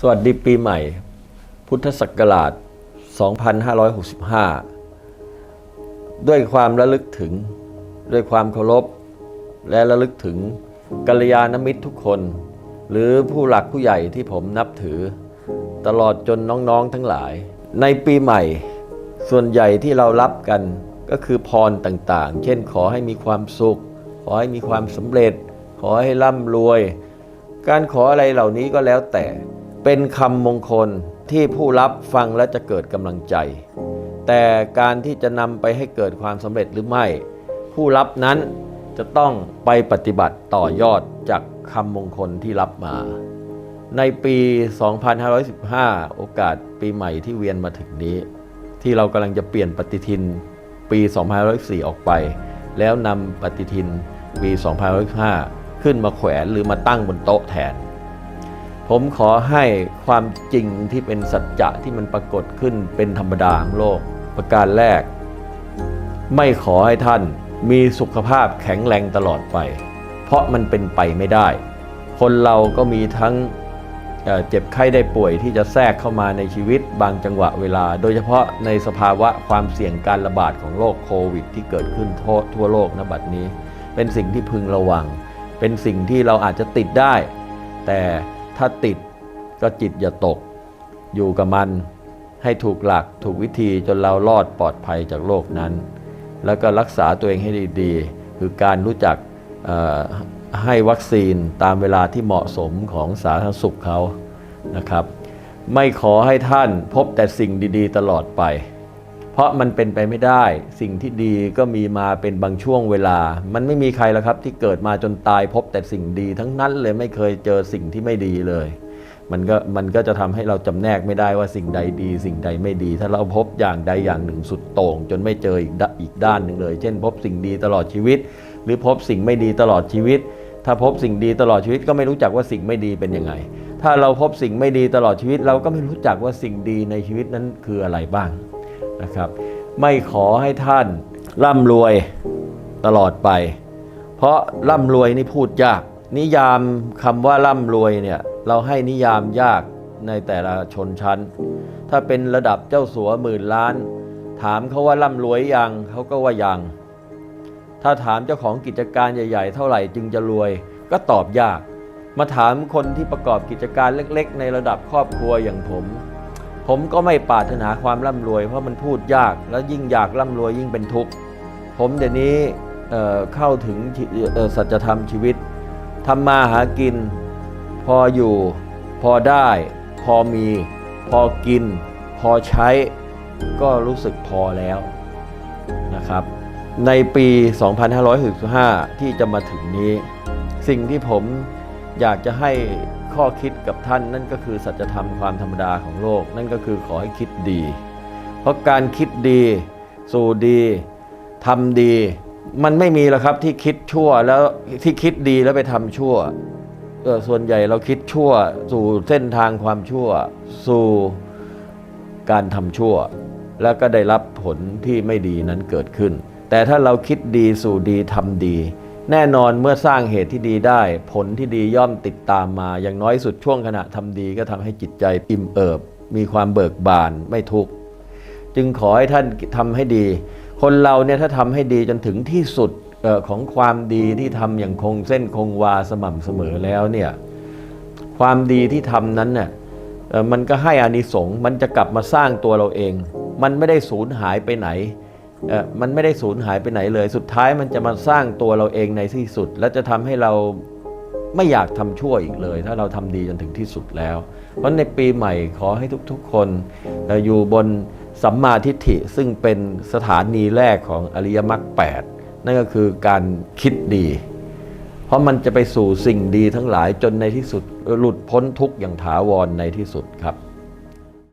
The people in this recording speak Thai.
สวัสดีปีใหม่ พุทธศักราช 2565 ด้วยความระลึกถึง ด้วยความเคารพ และระลึกถึงกัลยาณมิตรทุกคน หรือผู้หลักผู้ใหญ่ที่ผมนับถือ ตลอดจนน้องๆทั้งหลาย ในปีใหม่ ส่วนใหญ่ที่เรารับกันก็คือพรต่างๆ เช่นขอให้มีความสุข ขอให้มีความสำเร็จ ขอให้ร่ำรวย การขออะไรเหล่านี้ก็แล้วแต่ เป็นคำมงคลที่ผู้รับฟังและจะเกิดกำลังใจ แต่การที่จะนำไปให้เกิดความสำเร็จหรือไม่ ผู้รับนั้นจะต้องไปปฏิบัติต่อยอดจากคำมงคลที่รับมา ในปี 2515 โอกาสปีใหม่ที่เวียนมาถึงนี้ ที่เรากำลังจะเปลี่ยนปฏิทินปี 2504 ออกไป แล้วนำปฏิทินปี 2505ขึ้นมาแขวนหรือมาตั้งบนโต๊ะแทน ผมขอให้ความจริงที่เป็นสัจจะที่มันปรากฏขึ้นเป็นธรรมดาของโลก ประการแรก ไม่ขอให้ท่านมีสุขภาพแข็งแรงตลอดไป เพราะมันเป็นไปไม่ได้ คนเราก็มีทั้งเเจ็บไข้ได้ป่วยที่จะแทรกเข้ามาในชีวิตบางจังหวะเวลา โดยเฉพาะในสภาวะความเสี่ยงการระบาดของโรคโควิด ที่เกิดขึ้นทั่วทั่วโลกนะบัดนี้ เป็นสิ่งที่พึงระวัง เป็นสิ่งที่เราอาจจะติดได้ แต่ ถ้าติดก็จิตอย่าตก อยู่กับมันให้ถูกหลักถูกวิธีจนเรารอดปลอดภัยจากโรคนั้น แล้วก็รักษาตัวเองให้ดีๆ คือการรู้จักให้วัคซีนตามเวลาที่เหมาะสมของสาธารณสุขเขานะครับ ไม่ขอให้ท่านพบแต่สิ่งดีๆ ตลอดไป เพราะมันเป็นไปไม่ได้ สิ่งที่ดีก็มีมาเป็นบางช่วงเวลา มันไม่มีใครแล้วครับ ที่เกิดมาจนตายพบแต่สิ่งดีทั้งนั้นเลยไม่เคยเจอสิ่งที่ไม่ดีเลย มันก็มันก็จะทำให้เราจำแนกไม่ได้ว่าสิ่งใดดี สิ่งใดไม่ดี ถ้าเราพบอย่างใดอย่างหนึ่งสุดโต่ง จนไม่เจออีกด้าอีกด้านหนึ่งเลย เช่น พบสิ่งดีตลอดชีวิต หรือพบสิ่งไม่ดีตลอดชีวิต ถ้าพบสิ่งดีตลอดชีวิตก็ไม่รู้จักว่าสิ่งไม่ดีเป็นยังไง ถ้าเราพบสิ่งไม่ดีตลอดชีวิต เราก็ไม่รู้จักว่าสิ่งดีในชีวิตนั้นคืออะไรบ้าง นะครับ ไม่ขอให้ท่านร่ำรวยตลอดไป เพราะร่ำรวยนี่พูดยาก นิยามคำว่าร่ำรวยเนี่ยเราให้นิยามยากในแต่ละชนชั้น ถ้าเป็นระดับเจ้าสัวหมื่นล้าน ถามเขาว่าร่ำรวยยังเขาก็ว่ายัง ถ้าถามเจ้าของกิจการใหญ่ ๆ เท่าไหร่จึงจะรวยก็ตอบยาก มาถามคนที่ประกอบกิจการเล็ก ๆ ในระดับครอบครัวอย่างผม ผมก็ไม่ปรารถนาความร่ำรวย เพราะมันพูดยาก แล้วยิ่งอยากร่ำรวยยิ่งเป็นทุกข์ ผมเดี๋ยวนี้เเข้าถึงสัจธรรมชีวิตทำมาหากิน พออยู่ พอได้ พอมี พอกิน พอใช้ ก็รู้สึกพอแล้วนะครับ ในปี 2565 ที่จะมาถึงนี้ สิ่งที่ผม อยากจะให้ข้อคิดกับท่านนั่นก็คือสัจธรรมความธรรมดาของโลก นั่นก็คือขอให้คิดดี เพราะการคิดดี สู่ดีทำดี มันไม่มีแล้วครับที่คิดชั่วแล้วที่คิดดีแล้วไปทำชั่วส่วนใหญ่เราคิดชั่ว สู่เส้นทางความชั่ว สู่การทำชั่ว แล้วก็ได้รับผลที่ไม่ดีนั้นเกิดขึ้น แต่ถ้าเราคิดดีสู่ดีทำดี แน่นอนเมื่อสร้างเหตุที่ดีได้ ผลที่ดีย่อมติดตามมา อย่างน้อยสุดช่วงขณะทำดีก็ทำให้จิตใจอิ่มเอิบ มีความเบิกบานไม่ทุกข์จึงขอให้ท่านทำให้ดี คนเราเนี่ยถ้าทำให้ดีจนถึงที่สุดออของความดีที่ทำอย่างคงเส้นคงวาสม่ำเสมอแล้วเนี่ยความดีที่ทำนั้นเนี่ยมันก็ให้อานิสงส์มันจะกลับมาสร้างตัวเราเอง มันไม่ได้สูญหายไปไหน มันไม่ได้สูญหายไปไหนเลย สุดท้ายมันจะมาสร้างตัวเราเองในที่สุด และจะทำให้เราไม่อยากทำชั่วอีกเลย ถ้าเราทำดีจนถึงที่สุดแล้ว เพราะในปีใหม่ขอให้ทุกๆ คนเอ่ออยู่บนสัมมาทิฏฐิซึ่งเป็นสถานีแรกของอริยมรรคแปดนั่นก็คือการคิดดี เพราะมันจะไปสู่สิ่งดีทั้งหลายจนในที่สุดหลุดพ้นทุกข์อย่างถาวรในที่สุดครับ